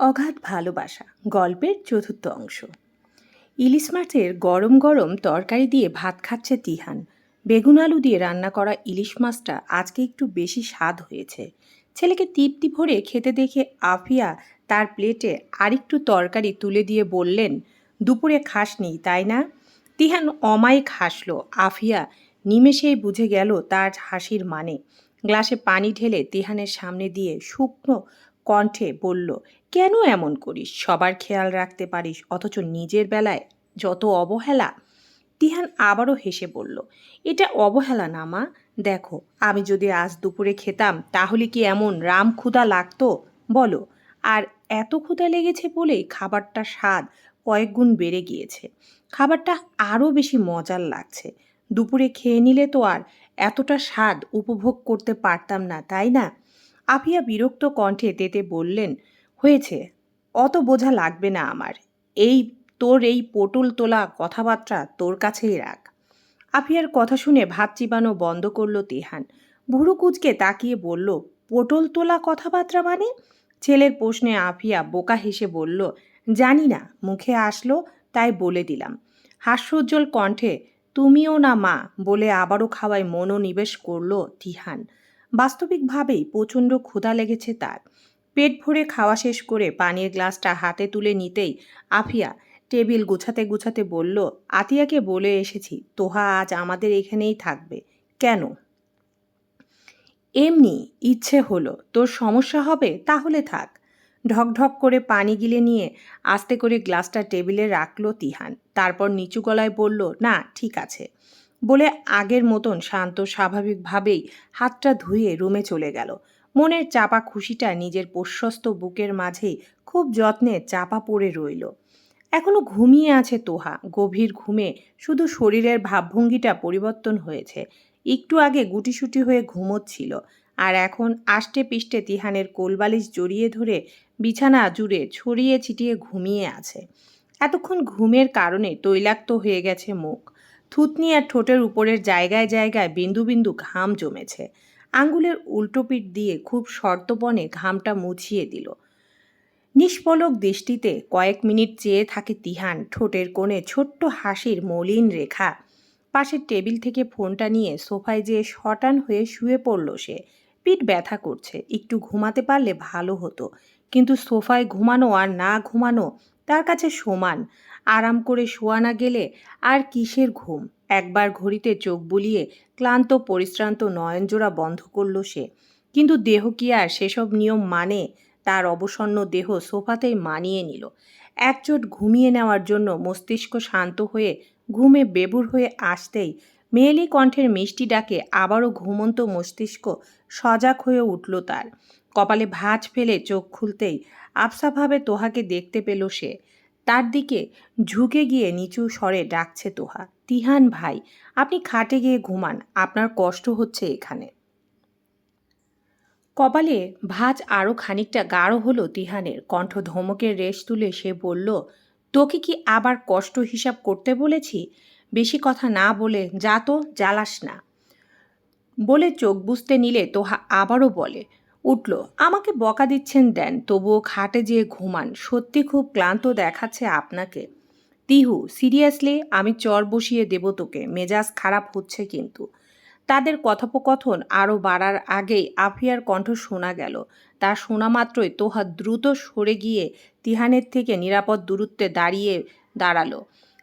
অগাধ ভালোবাসা, গল্পের চতুর্থ অংশ। ইলিশ মাছের গরম গরম তরকারি দিয়ে ভাত খাচ্ছে তিহান। বেগুন আলু দিয়ে রান্না করা ইলিশ মাছটা আজকে একটু বেশি স্বাদ হয়েছে। ছেলেকে তৃপ্তি ভরে খেতে দেখে আফিয়া তার প্লেটে আরেকটু তরকারি তুলে দিয়ে বললেন, দুপুরে খাসনি, তাই না? তিহান অমায়িক হাসল। আফিয়া নিমেষেই বুঝে গেল তার হাসির মানে। গ্লাসে পানি ঢেলে তিহানের সামনে দিয়ে শুকনো কণ্ঠে বলল কেন এমন করিস? সবার খেয়াল রাখতে পারিস, অথচ নিজের বেলায় যত অবহেলা। তিহান আবারও হেসে বলল, এটা অবহেলা না, মা। দেখো, আমি যদি আজ দুপুরে খেতাম, তাহলে কি এমন রাম ক্ষুধা লাগতো? বলো। আর এত ক্ষুধা লেগেছে বলেই খাবারটা স্বাদ কয়েক গুণ বেড়ে গিয়েছে। খাবারটা আরও বেশি মজার লাগছে। দুপুরে খেয়ে নিলে তো আর এতটা স্বাদ উপভোগ করতে পারতাম না, তাই না? আফিয়া বিরক্ত কণ্ঠে তেতে বললেন হয়েছে। অত বোঝা লাগবে না আমার। এই তোর এই পটল তোলা কথাবার্তা তোর কাছেই রাখ। আফিয়ার কথা শুনে ভাত চিবানো বন্ধ করল তেহান। ভুরু কুচকে তাকিয়ে বলল, পটল তোলা কথাবার্তা মানে? ছেলের প্রশ্নে আফিয়া বোকা হেসে বলল, জানি না, মুখে আসলো, তাই বলে দিলাম। হাস্যোজ্জ্বল কণ্ঠে, তুমিও না মা বলে আবারও খাওয়ায় মনোনিবেশ করল তিহান। বাস্তবিকভাবেই প্রচণ্ড ক্ষুধা লেগেছে তার। পেট ভরে খাওয়া শেষ করে পানির গ্লাসটা হাতে তুলে নিতেই আফিয়া টেবিল গুছাতে গুছাতে বলল, আতিয়াকে বলে এসেছি, তোহা আজ আমাদের এখানেই থাকবে। কেন? এমনি, ইচ্ছে হলো, তোর সমস্যা হবে, তাহলে থাক। ঢকঢক করে পানি গিলে নিয়ে আস্তে করে গ্লাসটা টেবিলে রাখল তিহান। তারপর নিচু গলায় বলল, না, ঠিক আছে। বলে আগের মতন শান্ত স্বাভাবিকভাবেই হাতটা ধুয়ে রুমে চলে গেল। মনের চাপা খুশিটা নিজের প্রশস্ত বুকের মাঝেই খুব যত্নে চাপা পড়ে রইল। এখনও ঘুমিয়ে আছে তোহা। গভীর ঘুমে শুধু শরীরের ভাবভঙ্গিটা পরিবর্তন হয়েছে। একটু আগে গুটিসুটি হয়ে ঘুমোচ্ছিল আর এখন আষ্টে পিষ্টে তিহানের কোলবালিশ জড়িয়ে ধরে বিছানা জুড়ে ছড়িয়ে ছিটিয়ে ঘুমিয়ে আছে। এতক্ষণ ঘুমের কারণে তৈলাক্ত হয়ে গেছে মুখ। থুতনি আর ঠোঁটের উপরের জায়গায় জায়গায় বিন্দু বিন্দু ঘাম জমেছে। আঙ্গুলের উল্টোপিঠ দিয়ে খুব শর্তপণে ঘামটা মুছিয়ে দিল। নিষ্পলক দৃষ্টিতে কয়েক মিনিট চেয়ে থাকে তিহান ঠোঁটের কোণে ছোট্ট হাসির মলিন রেখা। পাশের টেবিল থেকে ফোনটা নিয়ে সোফায় যেয়ে শটান হয়ে শুয়ে পড়ল সে। পিঠ ব্যথা করছে, একটু ঘুমাতে পারলে ভালো হতো। কিন্তু সোফায় ঘুমানো আর না ঘুমানো তার কাছে সমান। আরাম করে শোয়া না গেলে আর কিসের ঘুম? একবার ঘড়িতে চোখ বুলিয়ে ক্লান্ত, পরিশ্রান্ত নয়নজোড়া বন্ধ করল সে। কিন্তু দেহ কি আর সেসব নিয়ম মানে? তার অবসন্ন দেহ সোফাতেই মানিয়ে নিল। একচোট ঘুমিয়ে নেওয়ার জন্য মস্তিষ্ক শান্ত হয়ে ঘুমে বেবুর হয়ে আসতেই মেয়েলি কণ্ঠের মিষ্টি ডাকে আবারও ঘুমন্ত মস্তিষ্ক সজাগ হয়ে উঠল তার। কপালে ভাঁজ ফেলে চোখ খুলতেই আফসাভাবে তোহাকে দেখতে পেল সে। তার দিকে ঝুঁকে গিয়ে নিচু স্বরে ডাকছে তোহা, তিহান ভাই, আপনি খাটে গিয়ে ঘুমান, আপনার কষ্ট হচ্ছে এখানে। কপালে ভাঁজ আরও খানিকটা গাঢ় হলো তিহানের, কণ্ঠ ধমকের রেশ তুলে সে বলল, তোকে কি আবার কষ্ট হিসাব করতে বলেছি? বেশি কথা না বলে যা তো, জ্বালাস না। বলে চোখ বুঝতে নিলে তোহা আবারও বলে উঠল। আমাকে বকা দিচ্ছেন দেন তবুও খাটে যেয়ে ঘুমান। সত্যি খুব ক্লান্ত দেখাচ্ছে আপনাকে। তিহু, সিরিয়াসলি আমি চর বসিয়ে দেব তোকে। মেজাজ খারাপ হচ্ছে কিন্তু। তাদের কথোপকথন আরও বাড়ার আগেই আফিয়ার কণ্ঠ শোনা গেল। তা শোনা মাত্রই তোহা দ্রুত সরে গিয়ে তিহানের থেকে নিরাপদ দূরত্বে দাঁড়িয়ে দাঁড়াল।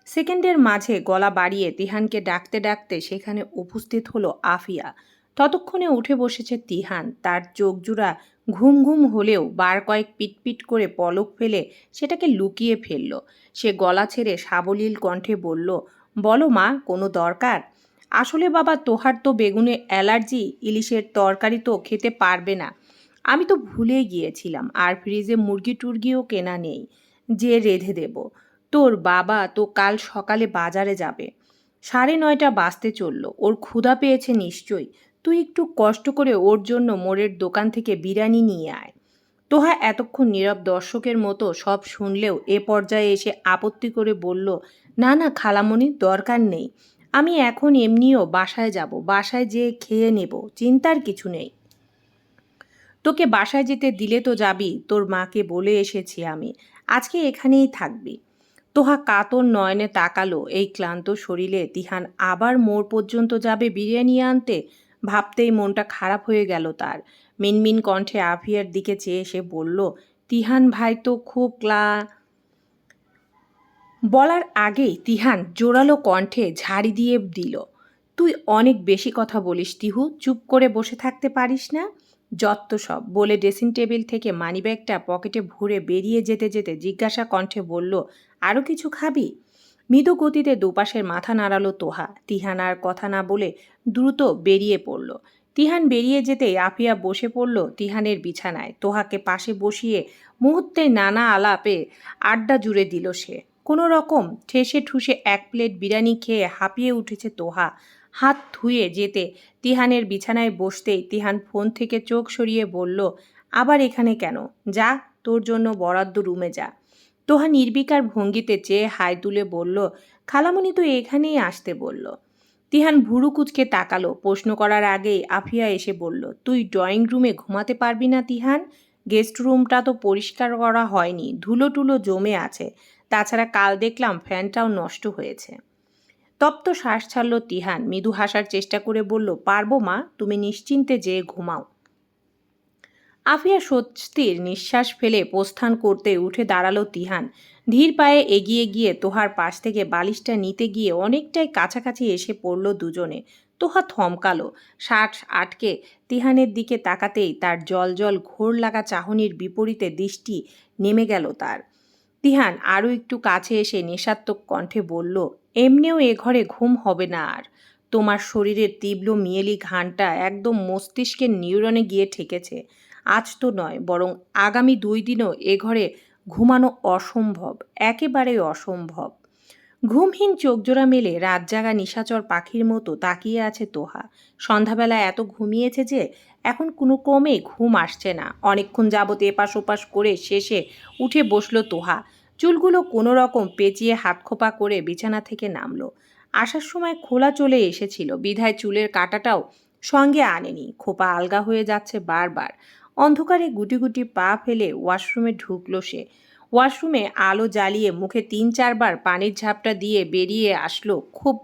সেকেন্ডের মাঝে গলা বাড়িয়ে তিহানকে ডাকতে ডাকতে সেখানে উপস্থিত হলো আফিয়া। ততক্ষণে উঠে বসেছে তিহান। তার চোখ জুড়া ঘুম ঘুম হলেও বার কয়েক পিটপিট করে পলক ফেলে সেটাকে লুকিয়ে ফেলল। সে গলা ছেড়ে সাবলীল কণ্ঠে বলল, বলো মা, কোনো দরকার? আসলে বাবা, তোহার তো বেগুনে অ্যালার্জি, ইলিশের তরকারি তো খেতে পারবে না। আমি তো ভুলে গিয়েছিলাম, আর ফ্রিজে মুরগি টুরগিও কেনা নেই। যে রেধে দেব। তোর বাবা তো কাল সকালে বাজারে যাবে। সাড়ে নয়টা বাজতে চলল। ওর ক্ষুধা পেয়েছে নিশ্চয়ই। তুই একটু কষ্ট করে ওর জন্য মোড়ের দোকান থেকে বিরিয়ানি নিয়ে আয়। তোহা এতক্ষণ নীরব দর্শকের মতো সব শুনলেও এ পর্যায়ে এসে আপত্তি করে বলল, না না খালামণির দরকার নেই। আমি এখন এমনিও বাসায় যাব, বাসায় যেয়ে খেয়ে নেব, চিন্তার কিছু নেই। তোকে বাসায় যেতে দিলে তো যাবি, তোর মাকে বলে এসেছি আমি। আজকে এখানেই থাকবি। তোহা কাতর নয়নে তাকালো, এই ক্লান্ত শরীরে তিহান আবার মোড় পর্যন্ত যাবে বিরিয়ানি আনতে? ভাবতেই মনটা খারাপ হয়ে গেল তার। মিনমিন কণ্ঠে আফিয়ার দিকে চেয়ে এসে বলল, তিহান ভাই তো খুব ক্লা বলার আগেই তিহান জোরালো কণ্ঠে ঝাড়ি দিয়ে দিল, তুই অনেক বেশি কথা বলিস তিহু, চুপ করে বসে থাকতে পারিস না? যত্ত সব বলে ড্রেসিং টেবিল থেকে মানিব্যাগটা পকেটে ভরে বেরিয়ে যেতে যেতে জিজ্ঞাসা কণ্ঠে বলল আরও কিছু খাবি? মৃদু গতিতে দুপাশের মাথা নাড়ালো তোহা। তিহান আর কথা না বলে দ্রুত বেরিয়ে পড়ল। তিহান বেরিয়ে যেতেই আফিয়া বসে পড়ল তিহানের বিছানায়। তোহাকে পাশে বসিয়ে মুহূর্তে নানা আলাপে আড্ডা জুড়ে দিল সে। কোনো রকম ঠেসে ঠুসে এক প্লেট বিরিয়ানি খেয়ে হাঁপিয়ে উঠেছে তোহা। হাত ধুয়ে যেতে তিহানের বিছানায় বসতেই তিহান ফোন থেকে চোখ সরিয়ে বলল, আবার এখানে কেন? যা, তোর জন্য বরাদ্দ রুমে যা। তোহা নির্বিকার ভঙ্গিতে চেয়ে হাই তুলে বলল, খালামণি তো এখানেই আসতে বলল। তিহান ভুরু কুচকে তাকালো। প্রশ্ন করার আগেই আফিয়া এসে বলল, তুই ড্রয়িং রুমে ঘুমাতে পারবি না তিহান? গেস্ট রুমটা তো পরিষ্কার করা হয়নি ধুলো টুলো জমে আছে। তাছাড়া কাল দেখলাম ফ্যানটাও নষ্ট হয়েছে। তপ্ত শ্বাস ছাড়ল তিহান। মৃদু হাসার চেষ্টা করে বলল, পারব মা, তুমি নিশ্চিন্তে যেয়ে ঘুমাও। আফিয়া স্বস্তির নিঃশ্বাস ফেলে প্রস্থান করতে উঠে দাঁড়াল তিহান। ধীর পায়ে এগিয়ে গিয়ে তোহার পাশ থেকে বালিশটা নিতে গিয়ে অনেকটাই কাছাকাছি এসে পড়ল দুজনে। তোহা থমকালো। ষাট আটকে তিহানের দিকে তাকাতেই তার জল জল ঘোর লাগা চাহনির বিপরীতে দৃষ্টি নেমে গেল তার। তিহান আরও একটু কাছে এসে নেশাত্মক কণ্ঠে বলল, এমনিও এ ঘরে ঘুম হবে না আর। তোমার শরীরের তীব্র মিয়েলি ঘানটা একদম মস্তিষ্কের নিউরনে গিয়ে ঠেকেছে। আজ তো নয়, বরং আগামী দুই দিনও এ ঘরে ঘুমানো অসম্ভব, একেবারে অসম্ভব। ঘুমহীন চোখজোড়া মেলে রাত জাগা নিশাচর পাখির মতো তাকিয়ে আছে তোহা। সন্ধ্যাবেলা এত ঘুমিয়েছে যে, এখন কোনো ক্রমে ঘুম আসছে না। অনেকক্ষণ যাবত এপাশ ওপাশ করে শেষে উঠে বসল তোহা। চুলগুলো কোনো রকম পেঁচিয়ে হাত খোপা করে বিছানা থেকে নামলো। আসার সময় খোলা চলে এসেছিল। বিধায় চুলের কাটাটাও সঙ্গে আনেনি। খোপা আলগা হয়ে যাচ্ছে বারবার। অন্ধকারে গুটি গুটি পা ফেলে ওয়াশরুমে ঢুকলো সে। ওয়াশরুমে আলো জ্বালিয়ে মুখে তিন চারবার পানির ঝাপটা দিয়ে বেরিয়ে আসলো খুব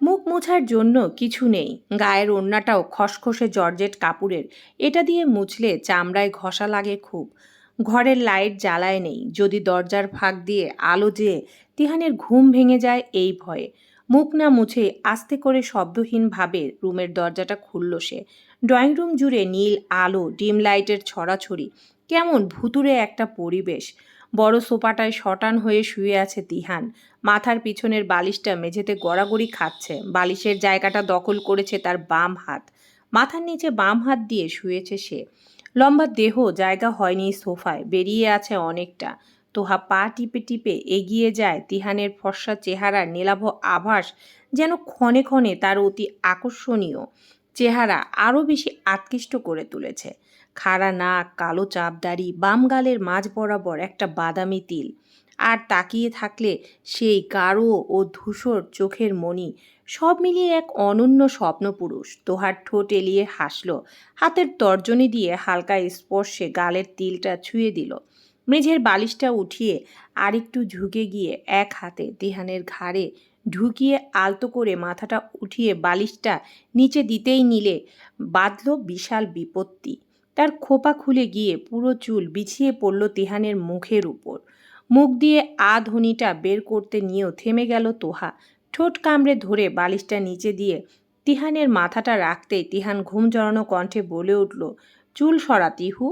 মুখ মোছার জন্য কিছু নেই। গায়ের ওড়নাটাও খসখসে জর্জেট কাপড়ের। এটা দিয়ে মুছলে চামড়ায় ঘষা লাগে খুব। ঘরের লাইট জ্বালায় নেই। যদি দরজার ফাঁক দিয়ে আলো যেয়ে তিহানের ঘুম ভেঙে যায় এই ভয়ে। মুখ না মুছে আস্তে করে শব্দহীনভাবে রুমের দরজাটা খুলল সে। ড্রয়িং রুম জুড়ে নীল আলো, ডিম লাইটের ছড়াছড়ি, কেমন ভুতুরে একটা পরিবেশ। বড় সোফাটায় শটান হয়ে শুয়ে আছে তিহান। মাথার পিছনের বালিশটা মেঝেতে গড়াগড়ি খাচ্ছে। বালিশের জায়গাটা দখল করেছে তার বাম হাত। মাথার নিচে বাম হাত দিয়ে শুয়েছে সে। লম্বা দেহ জায়গা হয়নি সোফায়, বেরিয়ে আছে অনেকটা। তোহা পা টিপে টিপে এগিয়ে যায় তিহানের ফর্সা চেহারার নীলাভ আভাস যেন ক্ষণে ক্ষণে তার অতি আকর্ষণীয়। চেহারা আরও বেশি আকৃষ্ট করে তুলেছে। খাড়া নাক, কালো চাপদারি বাম গালের মাঝ বরাবর একটা বাদামি তিল। আর তাকিয়ে থাকলে সেই গাঢ় ও ধূসর চোখের মণি সব মিলিয়ে এক অনন্য স্বপ্নপুরুষ তোহার ঠোঁট এলিয়ে হাসল। হাতের তর্জনী দিয়ে হালকা স্পর্শে গালের তিলটা ছুঁয়ে দিল। মেঝের বালিশটা উঠিয়ে আরেকটু ঝুঁকে গিয়ে এক হাতে দেহানের ঘাড়ে ঢুকিয়ে আলতো করে মাথাটা উঠিয়ে বালিশটা নিচে দিতেই নিলে বাঁধল বিশাল বিপত্তি। তার খোপা খুলে গিয়ে পুরো চুল বিছিয়ে পড়ল তিহানের মুখের উপর। মুখ দিয়ে আ ধ্বনিটা বের করতে নিয়েও থেমে গেল তোহা। ঠোঁট কামড়ে ধরে বালিশটা নিচে দিয়ে তিহানের মাথাটা রাখতেই তিহান ঘুম জড়ানো কণ্ঠে বলে উঠল, চুল সরা তিহু,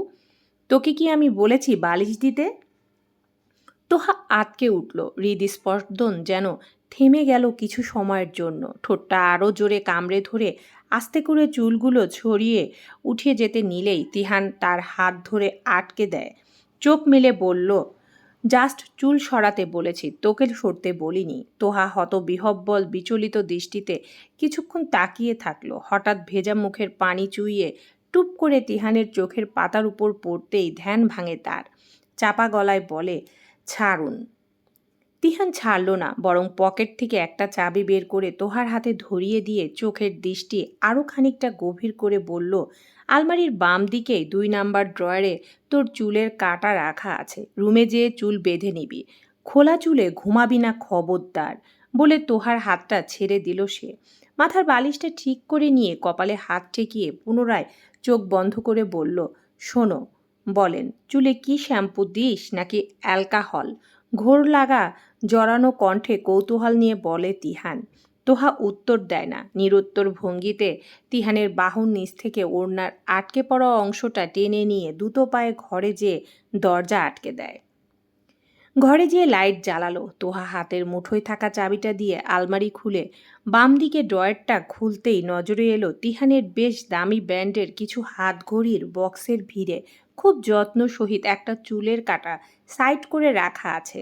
তোকে কি আমি বলেছি বালিশ দিতে? তোহা আটকে উঠল হৃদস্পর্দন যেন থেমে গেল কিছু সময়ের জন্য। ঠোঁটটা আরও জোরে কামড়ে ধরে আস্তে করে চুলগুলো ছড়িয়ে উঠে যেতে নিলেই তিহান তার হাত ধরে আটকে দেয়। চোখ মেলে বলল, জাস্ট চুল সরাতে বলেছি, তোকে সরতে বলিনি। তোহা হত বিহব্বল বিচলিত দৃষ্টিতে কিছুক্ষণ তাকিয়ে থাকল। হঠাৎ ভেজা মুখের পানি চুইয়ে টুপ করে তিহানের চোখের পাতার উপর পড়তেই ধ্যান ভাঙে তার। চাপা গলায় বলে, ছাড়ুন। তিহান ছাড়ল না, বরং পকেট থেকে একটা চাবি বের করে তোহার হাতে ধরিয়ে দিয়ে চোখের দৃষ্টি আরও খানিকটা গভীর করে বলল, আলমারির বাম দিকে দুই নাম্বার ড্রয়ারে তোর চুলের কাটা রাখা আছে, রুমে যেয়ে চুল বেঁধে নিবি। খোলা চুলে ঘুমাবি না খবরদার, বলে তোহার হাতটা ছেড়ে দিল সে। মাথার বালিশটা ঠিক করে নিয়ে কপালে হাত ঠেকিয়ে পুনরায় চোখ বন্ধ করে বলল, শোনো, বলেন, চুলে কি শ্যাম্পু দিস নাকি অ্যালকাহল? ঘোর লাগা জড়ানো কণ্ঠে কৌতূহল নিয়ে বলে তিহান, তোহা উত্তর দেয় না। নিরুত্তর ভঙ্গিতে তিহানের বাহুর নিচ থেকে ওড়নার আটকে পড়া অংশটা টেনে নিয়ে দুটো পায়ে ঘরে যেয়ে দরজা আটকে দেয়। ঘরে যেয়ে লাইট জ্বালালো। তোহা হাতের মুঠোয় থাকা চাবিটা দিয়ে আলমারি খুলে বাম দিকে ড্রয়ারটা খুলতেই নজরে এলো তিহানের বেশ দামি ব্যান্ডের কিছু হাত ঘড়ির বক্সের ভিড়ে। খুব যত্ন সহিত একটা চুলের কাটা সাইড করে রাখা আছে।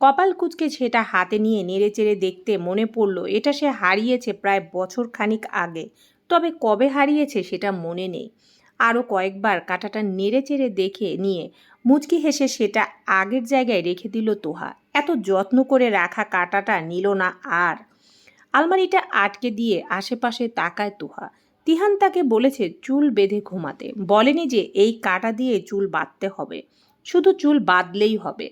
কপাল কুচকে সেটা হাতে নিয়ে নেড়েচেড়ে দেখতে মনে পড়ল, এটা সে হারিয়েছে প্রায় বছর খানিক আগে। তবে কবে হারিয়েছে সেটা মনে নেই। আরও কয়েকবার কাঁটাটা নেড়েচেড়ে দেখে নিয়ে মুচকি হেসে সেটা আগের জায়গায় রেখে দিল তোহা। এত যত্ন করে রাখা কাঁটাটা নিল না আর। আলমারিটা আটকে দিয়ে আশেপাশে তাকায় তোহা। তিহান তাকে বলেছে চুল বেঁধে ঘুমাতে। বলেনি যে এই কাটা দিয়ে চুল বাঁধতে হবে। শুধু চুল বাঁধলেই হবে।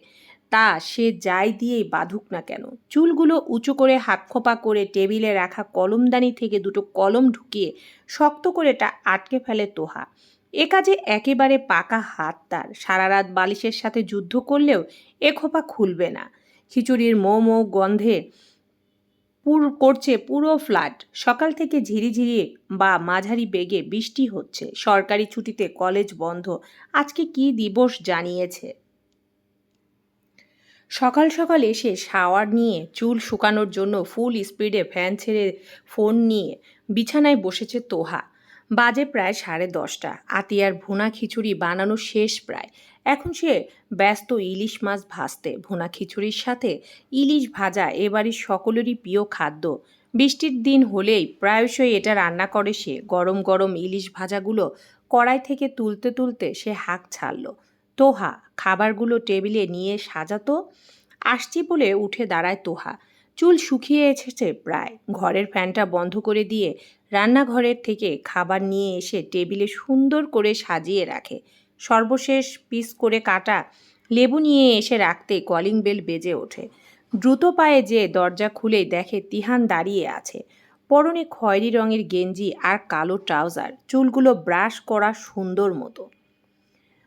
তা সে যাই দিয়েই বাঁধুক না কেন? চুলগুলো উঁচু করে হাত খোপা করে টেবিলে রাখা কলমদানি থেকে দুটো কলম ঢুকিয়ে শক্ত করে তা আটকে ফেলে তোহা। এ কাজে একেবারে পাকা হাত তার। সারা রাত বালিশের সাথে যুদ্ধ করলেও এ খোপা খুলবে না। খিচুড়ির মো মো গন্ধে পুর করছে পুরো ফ্ল্যাট। সকাল থেকে ঝিরিঝিরি বা মাঝারি বেগে বৃষ্টি হচ্ছে। সরকারি ছুটিতে কলেজ বন্ধ। আজকে কি দিবস জানিয়েছে? সকাল সকাল এসে শাওয়ার নিয়ে চুল শুকানোর জন্য ফুল স্পিডে ফ্যান ছেড়ে ফোন নিয়ে বিছানায় বসেছে তোহা। বাজে প্রায় সাড়ে দশটা। আতিয়ার ভুনা খিচুড়ি বানানো শেষ প্রায়। এখন সে ব্যস্ত ইলিশ মাছ ভাজতে। ভুনা খিচুড়ির সাথে ইলিশ ভাজা এবাড়ির সকলেরই প্রিয় খাদ্য। বৃষ্টির দিন হলেই প্রায়শই এটা রান্না করে সে। গরম গরম ইলিশ ভাজাগুলো কড়াই থেকে তুলতে তুলতে সে হাঁক ছাড়ল। তোহা, খাবারগুলো টেবিলে নিয়ে সাজাতো, আসছি বলে উঠে দাঁড়ায় তোহা। চুল শুকিয়ে এসেছে প্রায়। ঘরের ফ্যানটা বন্ধ করে দিয়ে রান্নাঘরের থেকে খাবার নিয়ে এসে টেবিলে সুন্দর করে সাজিয়ে রাখে। সর্বশেষ পিস করে কাটা লেবু নিয়ে এসে রাখতে কলিং বেল বেজে ওঠে। দ্রুত পায়ে যে দরজা খুলে দেখে তিহান দাঁড়িয়ে আছে। পরনে খয়েরি রঙের গেঞ্জি আর কালো ট্রাউজার। চুলগুলো ব্রাশ করা সুন্দর মতো।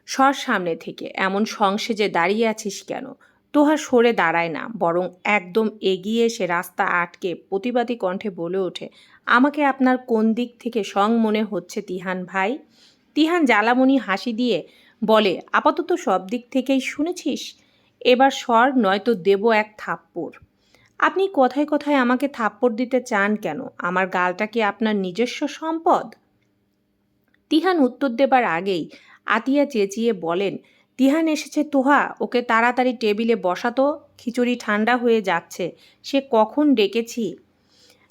সর সামনে থেকে, এমন সংসেজে দাঁড়িয়ে আছিস কেন? তোহা সরে দাঁড়ায় না, বরং একদম এগিয়ে এসে রাস্তা আটকে প্রতিবাদী কণ্ঠে বলে ওঠে, আমাকে আপনার কোন দিক থেকে সং মনে হচ্ছে তিহান ভাই? তিহান জ্বালামণি হাসি দিয়ে বলে, আপাতত সব দিক থেকেই শুনেছিস? এবার স্বর নয়তো দেব এক থাপ্পড়। আপনি কথায় কথায় আমাকে থাপ্পড় দিতে চান কেন? আমার গালটা কি আপনার নিজস্ব সম্পদ? তিহান উত্তর দেবার আগেই আতিয়া চেঁচিয়ে বলেন, তিহান এসেছে তোহা, ওকে তাড়াতাড়ি টেবিলে বসাতো খিচুড়ি ঠান্ডা হয়ে যাচ্ছে, সে কখন ডেকেছি?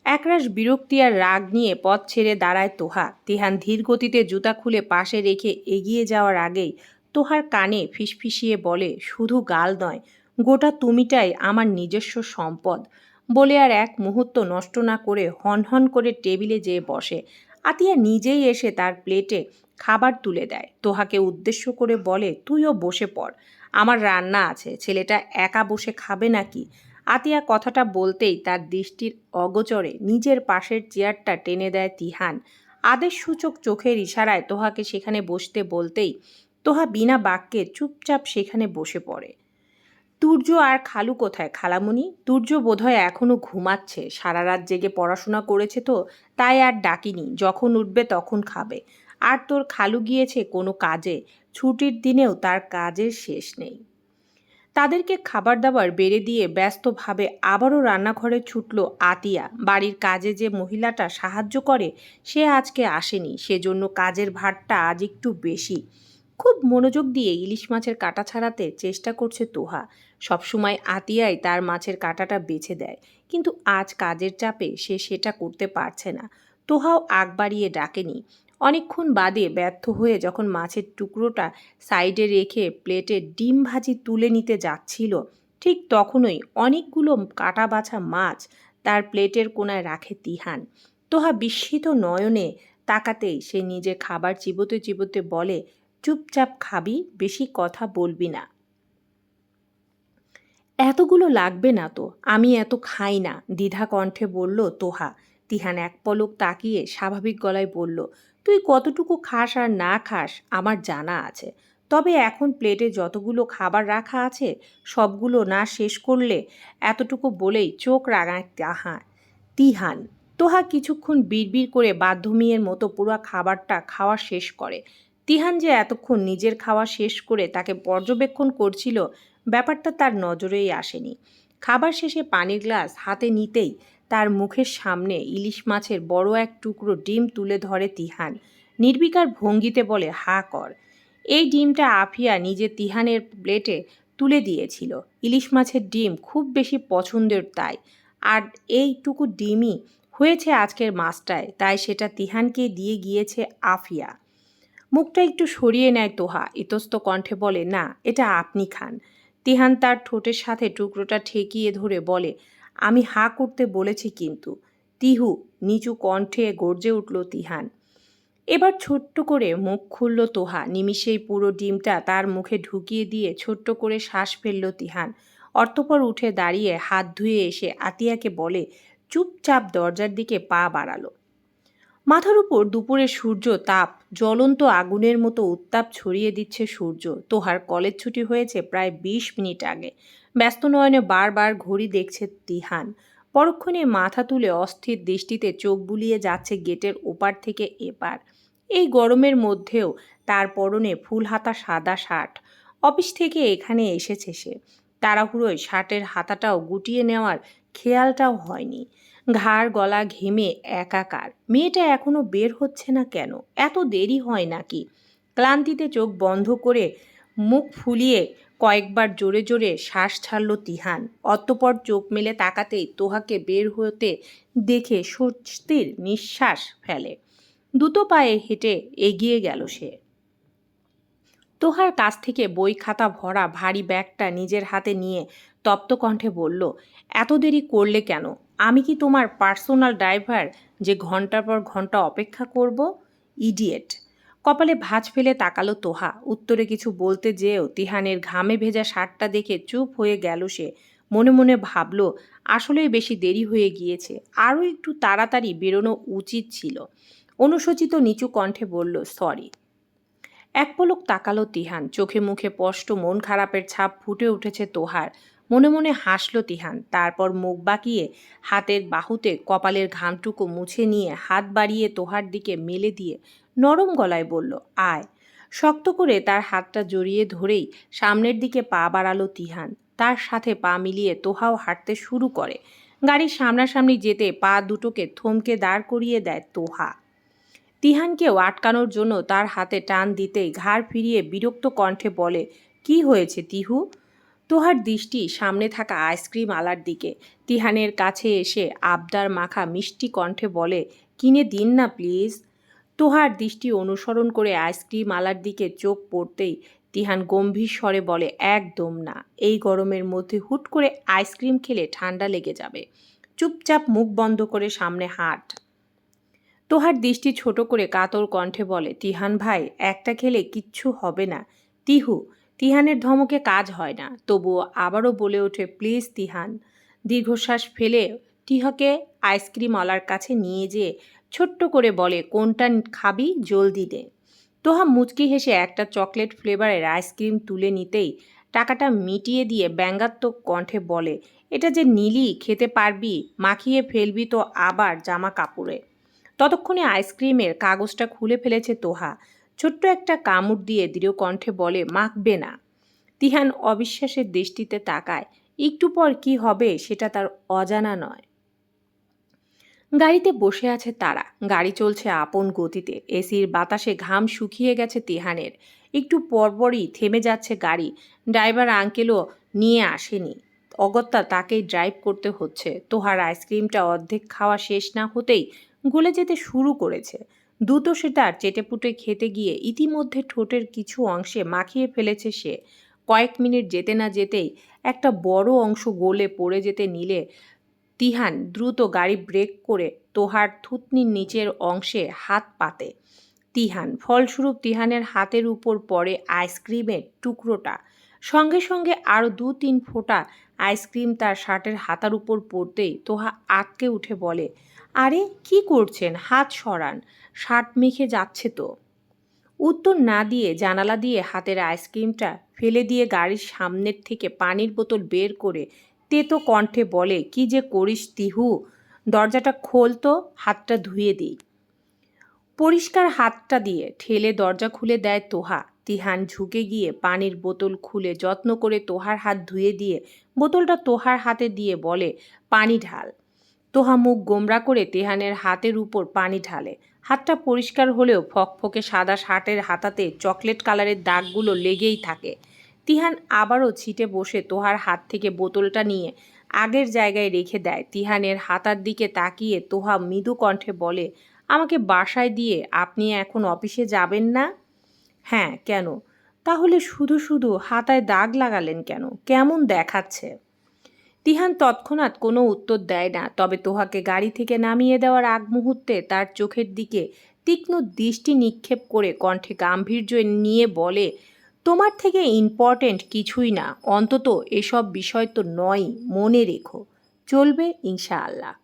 একরাশ বিরক্তি আর রাগ নিয়ে পথ ছেড়ে দাঁড়ায় তোহা। তিহান ধীর গতিতে জুতা খুলে পাশে রেখে এগিয়ে যাওয়ার আগেই তোহার কানে ফিসফিসিয়ে বলে, শুধু গাল নয়, গোটা তুমিটাই আমার নিজস্ব সম্পদ। বলে আর এক মুহূর্ত নষ্ট না করে হনহন করে টেবিলে যেয়ে বসে। আতিয়া নিজেই এসে তার প্লেটে খাবার তুলে দেয়। তোহাকে উদ্দেশ্য করে বলে, তুইও বসে পড়। আমার রান্না আছে। ছেলেটা একা বসে খাবে নাকি? আতিয়া কথাটা বলতেই তার দৃষ্টির অগোচরে নিজের পাশের চেয়ারটা টেনে দেয় তিহান। আদেশসূচক চোখের ইশারায় তোহাকে সেখানে বসতে বলতেই তোহা বিনা বাক্যে চুপচাপ সেখানে বসে পড়ে। তুর্য আর খালু কোথায় খালামণি তুর্য বোধহয় এখনও ঘুমাচ্ছে। সারা রাত জেগে পড়াশোনা করেছে তো, তাই আর ডাকিনি। যখন উঠবে তখন খাবে। আর তোর খালু গিয়েছে কোনো কাজে? ছুটির দিনেও তার কাজের শেষ নেই। তাদেরকে খাবার দাবার বেড়ে দিয়ে ব্যস্তভাবে আবারও রান্নাঘরে ছুটল আতিয়া। বাড়ির কাজে যে মহিলাটা সাহায্য করে, সে আজকে আসেনি। সেজন্য কাজের ভারটা আজ একটু বেশি। খুব মনোযোগ দিয়ে ইলিশ মাছের কাটা ছাড়াতে চেষ্টা করছে তোহা। সবসময় আতিয়াই তার মাছের কাটাটা বেছে দেয়। কিন্তু আজ কাজের চাপে সে সেটা করতে পারছে না। তোহাও আগ বাড়িয়ে ডাকেনি। অনেকক্ষণ বাদে ব্যর্থ হয়ে যখন মাছের টুকরোটা সাইডে রেখে প্লেটে ডিম ভাজি তুলে নিতে যাচ্ছিল, ঠিক তখনই অনেকগুলো কাটা বাছা মাছ তার প্লেটের কোনায় রাখে তিহান। তোহা বিস্মিত নয়নে তাকাতেই সে নিজে খাবার চিবোতে চিবোতে বলে, চুপচাপ খাবি, বেশি কথা বলবি না। এতগুলো লাগবে না তো, আমি এত খাই না দ্বিধা কণ্ঠে বলল তোহা। তিহান এক পলক তাকিয়ে স্বাভাবিক গলায় বলল তুই কতটুকু খাস আর না খাস আমার জানা আছে। তবে এখন প্লেটে যতগুলো খাবার রাখা আছে, সবগুলো না শেষ করলে এতটুকু বলেই চোখ রাগায় তাহা তিহান, তোহা কিছুক্ষণ বিড়বিড় করে বাধ্যমিয়ের মতো পুরো খাবারটা খাওয়া শেষ করে। তিহান যে এতক্ষণ নিজের খাওয়া শেষ করে তাকে পর্যবেক্ষণ করছিল, ব্যাপারটা তার নজরেই আসেনি। খাবার শেষে পানির গ্লাস হাতে নিতেই তার মুখের সামনে ইলিশ মাছের বড় এক টুকরো ডিম তুলে ধরে তিহান। নির্বিকার ভঙ্গিতে বলে, হা কর। এই ডিমটা আফিয়া নিজে তিহানের প্লেটে তুলে দিয়েছিল। ইলিশ মাছের ডিম খুব বেশি পছন্দের তাই। আর এইটুকু ডিমই হয়েছে আজকের মাছটায়, তাই সেটা তিহানকে দিয়ে গিয়েছে আফিয়া। মুখটা একটু সরিয়ে নেয় তোহা। ইতস্ত কণ্ঠে বলে, না, এটা আপনি খান। তিহান তার ঠোঁটের সাথে টুকরোটা ঠেকিয়ে ধরে বলে আমি হা করতে বলেছি কিন্তু। তিহু নিচু কণ্ঠে গর্জে উঠল, তিহান। এবার ছোট্ট করে মুখ খুলল তোহা। নিমিষেই পুরো ডিমটা তার মুখে ঢুকিয়ে দিয়ে ছোট্ট করে শ্বাস ফেলল তিহান। অর্থপর উঠে দাঁড়িয়ে হাত ধুয়ে এসে আতিয়াকে বলে, চুপচাপ দরজার দিকে পা বাড়ালো। মাথার উপর দুপুরে সূর্য তাপ, জ্বলন্ত আগুনের মতো উত্তাপ ছড়িয়ে দিচ্ছে সূর্য। তোহার কলেজ ছুটি হয়েছে প্রায় বিশ মিনিট আগে। ব্যস্ত নয়নে বারবার ঘড়ি দেখছে তিহান। পরক্ষণে মাথা তুলে অস্থির দৃষ্টিতে চোখ বুলিয়ে যাচ্ছে গেটের ওপার থেকে এপার। এই গরমের মধ্যেও তার পরনে ফুল হাতা সাদা শার্ট। অফিস থেকে এখানে এসেছে সে। তাড়াহুড়োয় শার্টের হাতাটাও গুটিয়ে নেওয়ার খেয়ালটাও হয়নি। ঘাড় গলা ঘেমে একাকার। মেয়েটা এখনও বের হচ্ছে না কেন? এত দেরি হয় নাকি? ক্লান্তিতে চোখ বন্ধ করে মুখ ফুলিয়ে কয়েকবার জোরে জোরে শ্বাস ছাড়ল তিহান। অতঃপর চোখ মেলে তাকাতেই তোহাকে বের হতে দেখে স্বস্তির নিঃশ্বাস ফেলে। দুটো পায়ে হেঁটে এগিয়ে গেল সে। তোহার কাছ থেকে বই খাতা ভরা ভারী ব্যাগটা নিজের হাতে নিয়ে তপ্ত কণ্ঠে বলল, এত দেরি করলে কেন? আমি কি তোমার পার্সোনাল ড্রাইভার যে ঘণ্টার পর ঘণ্টা অপেক্ষা করব? ইডিয়েট। কপালে ভাঁজ ফেলে তাকালো তোহা। উত্তরে কিছু বলতে যেও তিহানের ঘামে ভেজা শার্টটা দেখে চুপ হয়ে গেল সে। মনে মনে ভাবল, আসলেই বেশি দেরি হয়ে গিয়েছে। আরও একটু তাড়াতাড়ি বেরোনো উচিত ছিল। অনুশোচিত নিচু কণ্ঠে বলল, সরি। এক পলক তাকালো তিহান। চোখে মুখে স্পষ্ট মন খারাপের ছাপ ফুটে উঠেছে তোহার। মনে মনে হাসল তিহান। তারপর মুখ বাঁকিয়ে হাতের বাহুতে কপালের ঘামটুকু মুছে নিয়ে হাত বাড়িয়ে তোহার দিকে মেলে দিয়ে নরম গলায় বলল, আয়। শক্ত করে তার হাতটা জড়িয়ে ধরেই সামনের দিকে পা বাড়ালো তিহান। তার সাথে পা মিলিয়ে তোহাও হাঁটতে শুরু করে। গাড়ির সামনাসামনি যেতে পা দুটোকে থমকে দাঁড় করিয়ে দেয় তোহা। তিহানকেও আটকানোর জন্য তার হাতে টান দিতেই ঘাড় ফিরিয়ে বিরক্ত কণ্ঠে বলে, কি হয়েছে তিহু? তোহার দৃষ্টি সামনে থাকা আইসক্রিম আলার দিকে। তিহানের কাছে এসে আবদার মাখা মিষ্টি কণ্ঠে বলে, কিনে দিন না প্লিজ। তোহার দৃষ্টি অনুসরণ করে আইসক্রিম আলার দিকে চোখ পড়তেই তিহান গম্ভীর স্বরে বলে, একদম না। এই গরমের মধ্যে হুট করে আইসক্রিম খেলে ঠান্ডা লেগে যাবে। চুপচাপ মুখ বন্ধ করে সামনে হাট। তোহার দৃষ্টি ছোট করে কাতর কণ্ঠে বলে, তিহান ভাই, একটা খেলে কিচ্ছু হবে না। তিহু তিহানের ধমকে কাজ হয় না, তবুও আবারও বলে ওঠে, প্লিজ তিহান, দীর্ঘশ্বাস ফেলে টিহকে আইসক্রিমওয়ালার কাছে নিয়ে যেয়ে ছোট্ট করে বলে, কোনটা খাবি? জলদি দে। তোহা মুচকি হেসে একটা চকলেট ফ্লেভারের আইসক্রিম তুলে নিতেই টাকাটা মিটিয়ে দিয়ে ব্যঙ্গাত্মক কণ্ঠে বলে, এটা যে নিলি, খেতে পারবি? মাখিয়ে ফেলবি তো আবার জামা কাপড়ে। ততক্ষণে আইসক্রিমের কাগজটা খুলে ফেলেছে তোহা। ছোট্ট একটা কামড় দিয়ে দৃঢ় কণ্ঠে বলে, মাখবে না। তিহান অবিশ্বাসের দৃষ্টিতে তাকায়। একটু পর কি হবে সেটা তার অজানা নয়। গাড়িতে বসে আছে তারা। গাড়ি চলছে আপন গতিতে। এসির বাতাসে ঘাম শুকিয়ে গেছে তিহানের। একটু পরপরই থেমে যাচ্ছে গাড়ি। ড্রাইভার আঙ্কেলও নিয়ে আসেনি। অগত্যা তাকেই ড্রাইভ করতে হচ্ছে। তোহার আইসক্রিমটা অর্ধেক খাওয়া শেষ না হতেই গলে যেতে শুরু করেছে। দ্রুত সেটা চেটেপুটে খেতে গিয়ে ইতিমধ্যে ঠোঁটের কিছু অংশে মাখিয়ে ফেলেছে সে। কয়েক মিনিট যেতে না যেতেই একটা বড় অংশ গোলে পড়ে যেতে নিলে তিহান দ্রুত গাড়ি ব্রেক করে তোহার থুতনির নিচের অংশে হাত পাতে। তিহান, ফলস্বরূপ তিহানের হাতের উপর পড়ে আইসক্রিমের টুকরোটা। সঙ্গে সঙ্গে আরও দু তিন ফোঁটা আইসক্রিম তার শার্টের হাতার উপর পড়তেই তোহা আটকে উঠে বলে আরে কি করছেন? হাত সরান। শার্ট মেখে যাচ্ছে তো। উত্তর না দিয়ে জানালা দিয়ে হাতের আইসক্রিমটা ফেলে দিয়ে গাড়ির সামনের থেকে পানির বোতল বের করে তেতো কণ্ঠে বলে, কি যে করিস তিহু? দরজাটা খোল তো, হাতটা ধুয়ে দিই। পরিষ্কার হাতটা দিয়ে ঠেলে দরজা খুলে দেয় তোহা। তিহান ঝুঁকে গিয়ে পানির বোতল খুলে যত্ন করে তোহার হাত ধুয়ে দিয়ে বোতলটা তোহার হাতে দিয়ে বলে, পানি ঢাল। তোহা মুখ গোমরা করে তেহানের হাতের উপর পানি ঢালে। হাতটা পরিষ্কার হলেও ফকফকে সাদা শার্টের হাতাতে চকলেট কালারের দাগগুলো লেগেই থাকে। তিহান আবারও ছিটে বসে তোহার হাত থেকে বোতলটা নিয়ে আগের জায়গায় রেখে দেয়। তিহানের হাতার দিকে তাকিয়ে তোহা মৃদু কণ্ঠে বলে, আমাকে বাসায় দিয়ে আপনি এখন অফিসে যাবেন না? হ্যাঁ কেন? তাহলে শুধু শুধু হাতায় দাগ লাগালেন কেন? কেমন দেখাচ্ছে? তিহান তৎক্ষণাৎ কোনো উত্তর দেয় না, তবে তোহাকে গাড়ি থেকে নামিয়ে দেওয়ার আগ মুহূর্তে তার চোখের দিকে তীক্ষ্ণ দৃষ্টি নিক্ষেপ করে কণ্ঠে গাম্ভীর্য নিয়ে বলে, তোমার থেকে ইম্পর্টেন্ট কিছুই না, অন্তত এসব বিষয় তো নয় মনে রেখো। চলবে ইনশাআল্লাহ।